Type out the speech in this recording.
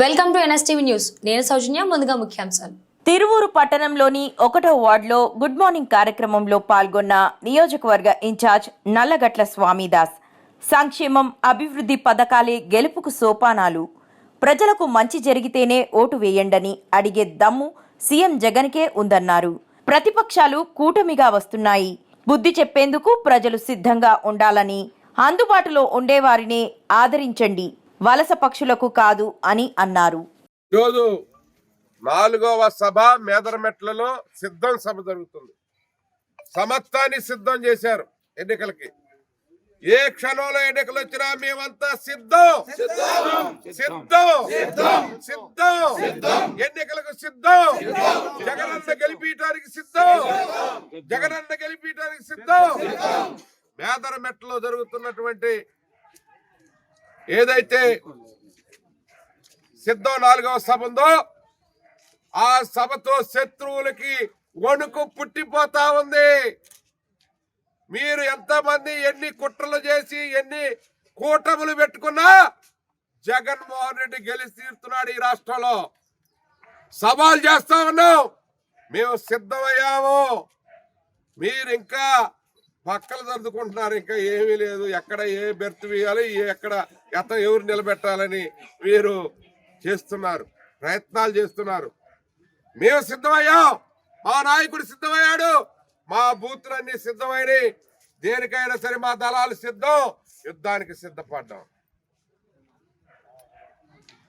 Welcome to NSTV news. నేను సౌజన్య ముందుగా ముఖ్యాంశాలు. తిరువూరు పట్టణంలోని ఒకటో వార్డులో గుడ్ మార్నింగ్ కార్యక్రమంలో పాల్గొన్న నియోజకవర్గ ఇన్ఛార్జ్ నల్లగట్ల స్వామిదాస్. సంక్షేమం అభివృద్ధి పథకాలే గెలుపుకు సోపానాలు. ప్రజలకు మంచి జరిగితేనే ఓటు వేయండని అడిగే దమ్ము సీఎం జగన్కే ఉందన్నారు. ప్రతిపక్షాలు కూటమిగా వస్తున్నాయి. బుద్ధి చెప్పేందుకు ప్రజలు సిద్ధంగా ఉండాలని అందుబాటులో ఉండేవారినే ఆదరించండి. వలస పక్షులకు కాదు అని అన్నారు. ఈరోజు నాలుగవ సభ మేదరమెట్లలో సిద్ధం సభ జరుగుతుంది. సమస్తాన్ని సిద్ధం చేశారు ఎన్నికలకి. ఏ క్షణంలో ఎన్నికలు వచ్చినా మేమంతా సిద్ధం. సిద్ధం. సిద్ధం. ఎన్నికలకు సిద్ధం. జగనన్న గెలిపించడానికి సిద్ధం. జగనన్న గెలిపించడానికి సిద్ధం. మేదరమెట్లో జరుగుతున్నటువంటి ఏదైతే సిద్ధం నాలుగవ సభ ఉందో ఆ సభతో శత్రువులకి వణుకు పుట్టిపోతా ఉంది. మీరు ఎంతమంది ఎన్ని కుట్రలు చేసి ఎన్ని కూటములు పెట్టుకున్నా జగన్మోహన్ రెడ్డి గెలిచి తీరుతున్నాడు ఈ రాష్ట్రంలో. సవాల్ చేస్తా ఉన్నాం. మేము సిద్ధమయ్యాము. మీరు ఇంకా పక్కలు సర్దుకుంటున్నారు. ఇంకా ఏమీ లేదు. ఎక్కడ ఏ బెర్త్ వేయాలి ఏ- ఎక్కడ ఎత్త ఎవరు నిలబెట్టాలని వీరు చేస్తున్నారు. ప్రయత్నాలు చేస్తున్నారు. మేము సిద్ధమయ్యాం. మా నాయకుడు సిద్ధమయ్యాడు. మా బూతులన్నీ సిద్ధమైనవి దేనికైనా సరే మా దళాలు సిద్ధం. యుద్ధానికి సిద్ధపడ్డాం.